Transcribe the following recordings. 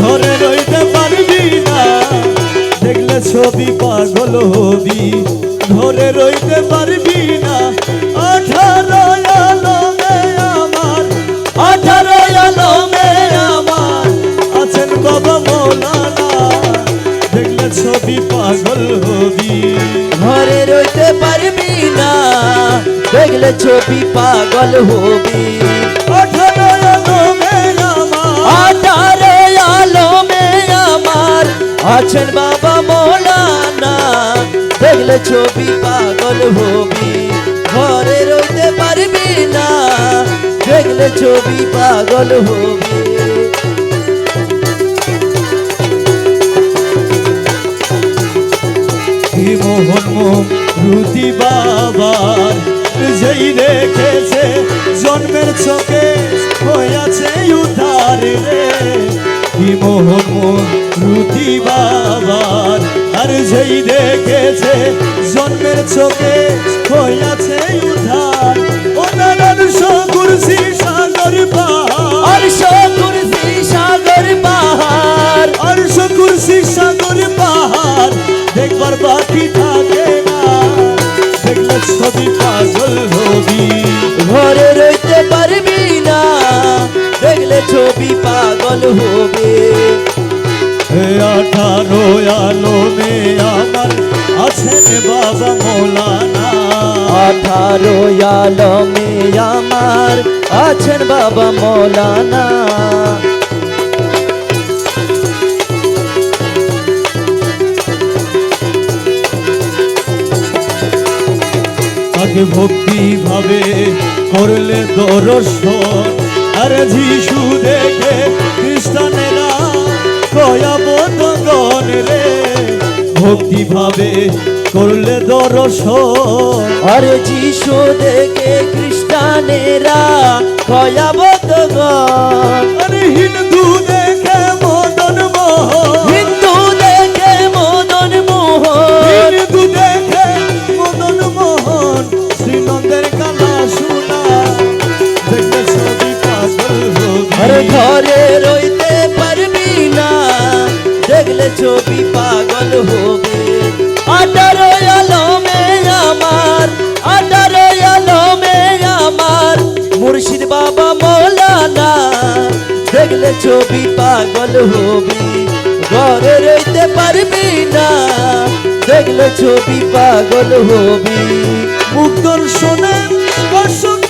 ঘরে রইতে পারবি না। দেখলে ছবি পাগল হবি। ঘরে রইতে পারবি না। আঠারো আলমে আমার, আঠারো আলমে আমার আছেন বাবা মৌলানা। দেখলে ছবি পাগল হবি। ঘরে রইতে পারবি না। দেখলে ছবি পাগল হবি। আঠারো আছেন বাবা মৌলানা। দেখলে ছবি পাগল হবি, ঘরে রইতে পারবি না। দেখলে ছবি পাগল হবি। মোহন রুতি বাবার, যেই রেখেছে জন্মের চোখে যেই দেখেছে জন্মের চোখে হইয়াছে উদ্ধার। ওনার কুরসি সাগর পাহাড়। সকুরসি সাগর পাহাড়। আর কুরসি সাগর পাহাড়। দেখবার বাকি থাকে না। দেখলে ছবি পাগল হবি ঘরে রইতে পারবি না। দেখলে ছবি পাগল হবে। আঠারো আলোমে আমার আছেন বাবা মৌলানা। আঠারো আলমে আমার আছেন বাবা মৌলানা। তাকে ভক্তি ভাবে করলে দর্শন আর যিশু দেখে খ্রিস্টানেরা কয়াবতগণ রে ভক্তি ভাবে করলে দর্শন? আরে যিশু দেখে খ্রিস্টানেরা কয়াবত আরে হিন্দু দেখলে ছবি পাগল হবি। ঘরে রইতে পারবি না, দেখলে ছবি পাগল হবি। মুখ দর্শনে অশক্তি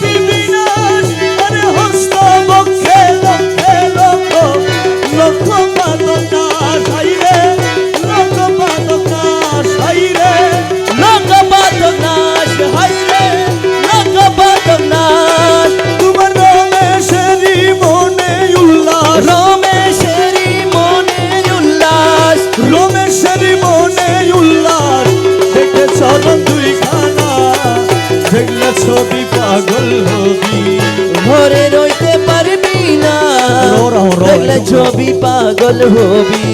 ছবি পাগল হবি।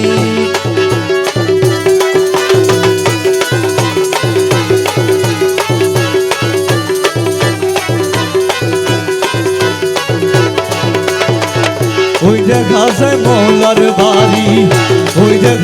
ওই দেখা যায় মৌলার বাড়ি ওই দেখা